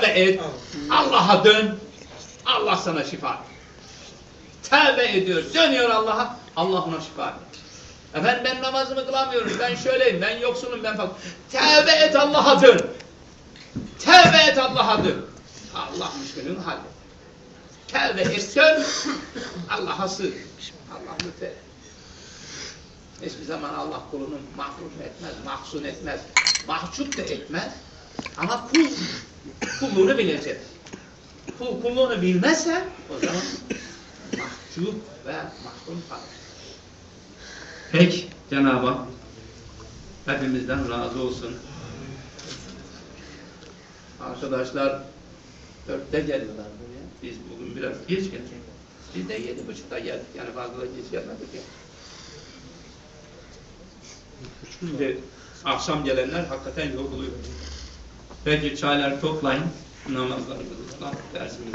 Tevbe et. Allah'a dön. Allah sana şifa verir. Tevbe ediyor, dönüyor Allah'a. Allah ona şifa verir. Efendim ben namazımı kılamıyorum, ben şöyleyim, ben yoksunum, ben falan. Tevbe et Allah'a dön. Tevbe et Allah'a dön. Allah müşkülünü halleder. Tevbe et dön. Allah'a sığ. Allah mütev. Hiçbir zaman Allah kulunu mahrum etmez, mahzun etmez, mahcup da etmez. Ama kul kulluğunu bilecek. Kul kulluğunu bilmezse o zaman mahcup ve mahrum kalır. Peki Cenab-ı Hak hepimizden razı olsun. Arkadaşlar dörtte geliyorlar buraya. Biz bugün biraz geç geldik. Biz de yedi buçukta geldik. Yani fazla da geç gelmedik ya. Şimdi akşam gelenler hakikaten yoruluyor. Peki çaylar toplayın. Namazlarımızı kılalım. Dersimizi